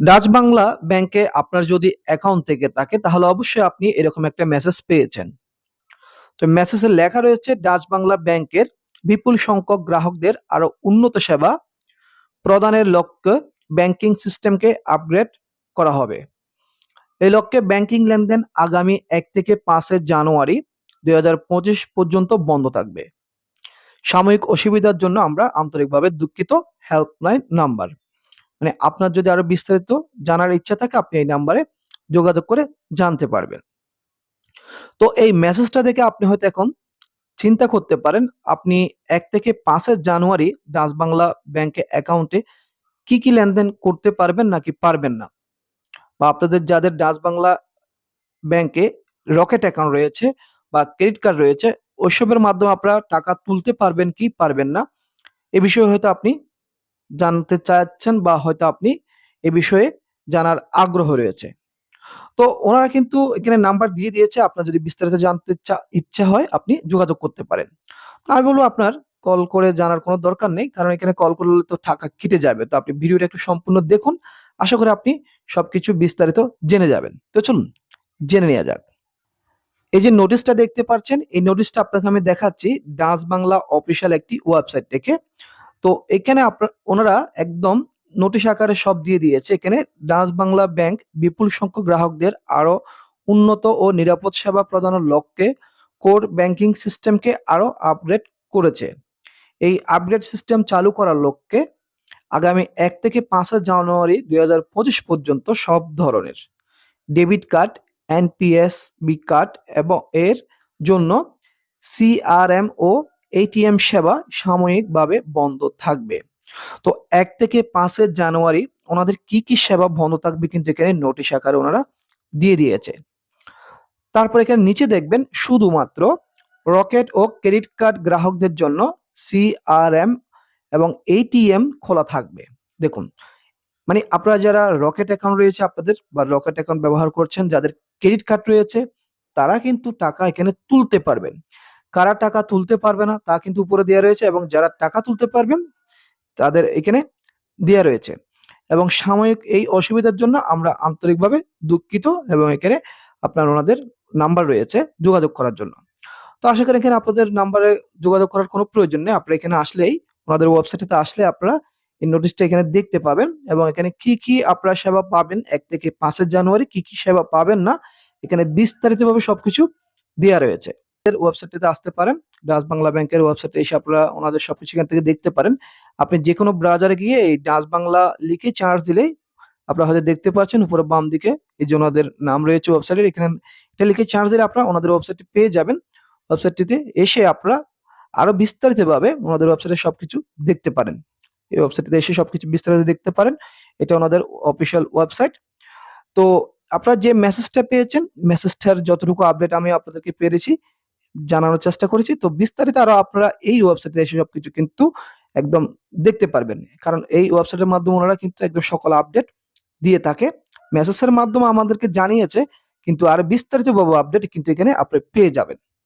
Dutch Bangla ব্যাংকে আপনার যদি অ্যাকাউন্ট থেকে থাকে, তাহলে অবশ্যই আপনি এরকম একটা মেসেজ পেয়েছেন। তো মেসেজে লেখা রয়েছে, ডাচ বাংলা ব্যাংকের বিপুল সংখ্যক গ্রাহকদের আরও উন্নত সেবা প্রদানের লক্ষ্যে ব্যাংকিং সিস্টেমকে আপগ্রেড করা হবে। এই লক্ষ্যে ব্যাংকিং লেনদেন আগামী এক থেকে পাঁচের জানুয়ারি দুই হাজার পঁচিশ পর্যন্ত বন্ধ থাকবে। সাময়িক অসুবিধার জন্য আমরা আন্তরিকভাবে দুঃখিত। হেল্পলাইন নাম্বার মানে আপনার যদি আরও বিস্তারিত জানার ইচ্ছা থাকে, আপনি এই নাম্বারে যোগাযোগ করে জানতে পারবেন। তো এই মেসেজটা দেখে আপনি হয়তো এখন চিন্তা করতে পারেন, আপনি এক থেকে পাঁচের জানুয়ারি ডাচ বাংলা ব্যাংকে অ্যাকাউন্টে কি কি লেনদেন করতে পারবেন নাকি পারবেন না? বা আপনাদের যাদের ডাচ বাংলা ব্যাংকে রকেট অ্যাকাউন্ট রয়েছে বা ক্রেডিট কার্ড রয়েছে, ওইসবের মাধ্যমে আপনারা টাকা তুলতে পারবেন কি পারবেন না? এ বিষয়ে হয়তো আপনি জানতে চাচ্ছেন বা হয়তো আপনি এ বিষয়ে জানার আগ্রহ রয়েছে। তো ওনারা কিন্তু এখানে নাম্বার দিয়ে দিয়েছে, আপনার যদি বিস্তারিত জানতে ইচ্ছা হয় আপনি যোগাযোগ করতে পারেন। আমি বলব আপনার কল করে জানার কোনো দরকার নেই, কারণ এখানে কল করলে তো টাকা কেটে যাবে। তো আপনি ভিডিওটা একটু সম্পূর্ণ দেখুন, আশা করি আপনি সবকিছু বিস্তারিত জেনে যাবেন। তো চলুন, জেনে নেওয়া যাক। এই যে নোটিশটা দেখতে পাচ্ছেন, এই নোটিশটা আপনাকে আমি দেখাচ্ছি, ডাচ বাংলা অফিসিয়াল একটি ওয়েবসাইট থেকে। তো এখানে আপনার, ওনারা একদম নোটিশ আকারে সব দিয়ে দিয়েছে। এখানে ডাচ বাংলা ব্যাংক বিপুল সংখ্যক গ্রাহকদের আরও উন্নত ও নিরাপদ সেবা প্রদানের লক্ষ্যে কোর ব্যাংকিং সিস্টেমকে আরও আপগ্রেড করেছে। এই আপগ্রেড সিস্টেম চালু করার লক্ষ্যে আগামী এক থেকে পাঁচই জানুয়ারি দুই হাজার পঁচিশ পর্যন্ত সব ধরনের debit card NPS B card এবং এর জন্য সিআরএম ও এটিএম সেবা সাময়িকভাবে বন্ধ থাকবে। তো এক থেকে পাঁচের জানুয়ারি ওনাদের কি কি সেবা বন্ধ থাকবে কিন্তু এখানে নোটিশ আকারে ওনারা দিয়ে দিয়েছে। তারপর এখানে নিচে দেখবেন শুধুমাত্র রকেট ও ক্রেডিট কার্ড গ্রাহকদের জন্য সিআরএম এবং এটিএম খোলা থাকবে। দেখুন মানে আপনারা যারা রকেট অ্যাকাউন্ট রয়েছে আপনাদের বা রকেট অ্যাকাউন্ট ব্যবহার করছেন, যাদের ক্রেডিট কার্ড রয়েছে, তারা কিন্তু টাকা এখানে তুলতে পারবেন। কারা টাকা তুলতে পারবে না, তা কিন্তু উপরে দেওয়া রয়েছে এবং যারা টাকা তুলতে পারবেন, তাদের এখানে দেওয়া রয়েছে। এবং সাময়িক এই অসুবিধার জন্য আমরা আন্তরিকভাবে দুঃখিত এবং এখানে আপনার ওনাদের নাম্বার রয়েছে যোগাযোগ করার জন্য। তো আশা করি এখানে আপনাদের নাম্বারে যোগাযোগ করার কোনো প্রয়োজন নেই। আপনারা এখানে আসলেই, ওনাদের ওয়েবসাইটে আসলে আপনারা এই নোটিশটা এখানে দেখতে পাবেন এবং এখানে কি কি আপনারা সেবা পাবেন, এক থেকে পাঁচের জানুয়ারি কি কি সেবা পাবেন না, এখানে বিস্তারিতভাবে সবকিছু দেওয়া রয়েছে। ওয়েবসাইটটিতে আসতে পারেন। ডাচ বাংলা ব্যাংকের ওয়েবসাইটে এসে আপনারা ওনাদের সবকিছু এখান থেকে দেখতে পারেন। আপনি যে কোনো ব্রাউজারে গিয়ে এই ডাচ বাংলা লিখে চার্জ দিলেই আপনারা হয়তো দেখতে পাচ্ছেন উপরে বাম দিকে এই যে ওনাদের নাম রয়েছে ওয়েবসাইটের এখানে এটা লিখে চার্জ দিলে আপনারা ওনাদের ওয়েবসাইটে পেয়ে যাবেন। ওয়েবসাইটটিতে এসে আপনারা আরও বিস্তারিতভাবে ওনাদের ওয়েবসাইটে সবকিছু দেখতে পারেন। এই ওয়েবসাইটে এসে সবকিছু বিস্তারিত দেখতে পারেন। এটা ওনাদের অফিসিয়াল ওয়েবসাইট তো আপনারা যে মেসেজটা পেয়েছেন মেসেজটার যতটুকু আপডেট আমি আপনাদেরকে পেরেছি জানানোর চেষ্টা করেছি। তো বিস্তারিত আরও আপনারা এই ওয়েবসাইটে এসে সবকিছু কিন্তু একদম দেখতে পারবেন। কারণ এই ওয়েবসাইটের মাধ্যমে ওনারা কিন্তু একদম সকল আপডেট দিয়ে থাকে। মেসেজের মাধ্যমে আমাদেরকে জানিয়েছে, কিন্তু আর বিস্তারিত ভাবে আপডেট কিন্তু এখানে আপনি পেয়ে যাবেন।